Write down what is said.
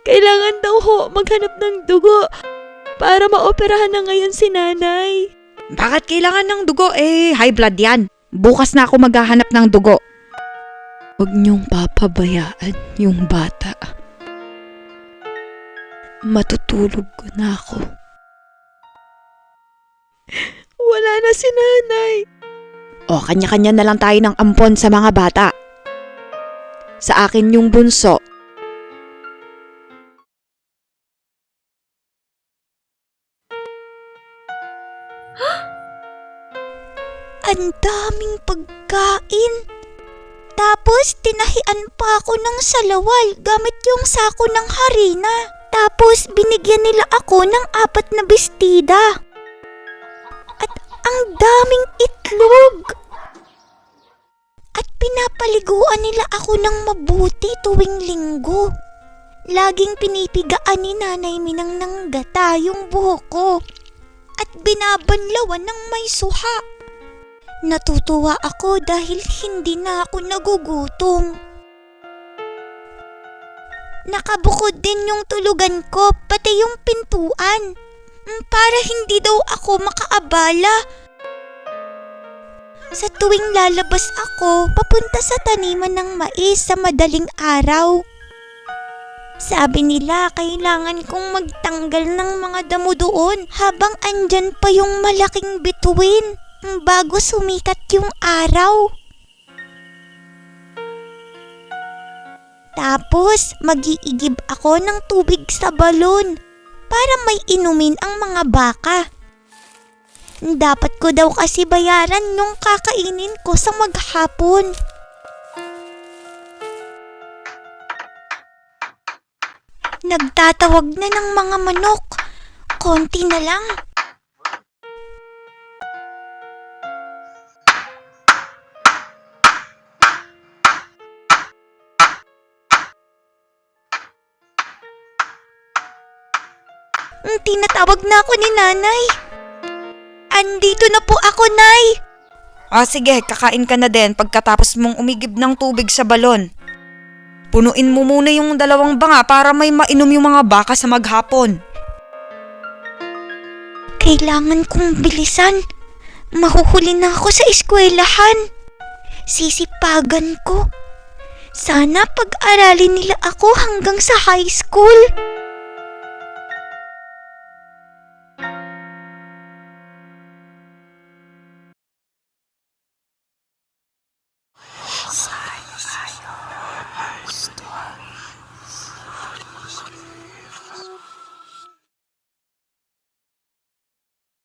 Kailangan daw ho maghanap ng dugo para maoperahan na ngayon si nanay. Bakit kailangan ng dugo? Eh, high blood yan. Bukas na ako maghahanap ng dugo. Huwag niyong papabayaan yung bata. Matutulog ko na ako. Wala na si nanay. O, kanya-kanya na lang tayo ng ampon sa mga bata. Sa akin yung bunso. Ang daming pagkain. Tapos, tinahian pa ako ng salawal gamit yung sako ng harina. Tapos, binigyan nila ako ng apat na bestida. At ang daming itlog. At pinapaliguan nila ako ng mabuti tuwing linggo. Laging pinipigaan ni Nanay Minang ng gata yung buhok ko. At binabanlawan ng may suha. Natutuwa ako dahil hindi na ako nagugutom. Nakabukod din yung tulugan ko, pati yung pintuan. Mm, Para hindi daw ako makaabala. Sa tuwing lalabas ako, papunta sa taniman ng mais sa madaling araw. Sabi nila, kailangan kong magtanggal ng mga damo doon habang andyan pa yung malaking bituin bago sumikat yung araw. Tapos, magiigib ako ng tubig sa balon para may inumin ang mga baka. Dapat ko daw kasi bayaran yung kakainin ko sa maghapon. Nagtatawag na ng mga manok. Konti na lang. Mm, Tinatawag na ako ni nanay. Andito na po ako, nay. O sige, kakain ka na din pagkatapos mong umigib ng tubig sa balon. Punuin mo muna yung dalawang banga para may mainom yung mga baka sa maghapon. Kailangan kong bilisan. Mahuhuli na ako sa eskwelahan. Sisipagan ko. Sana pag-aralin nila ako hanggang sa high school.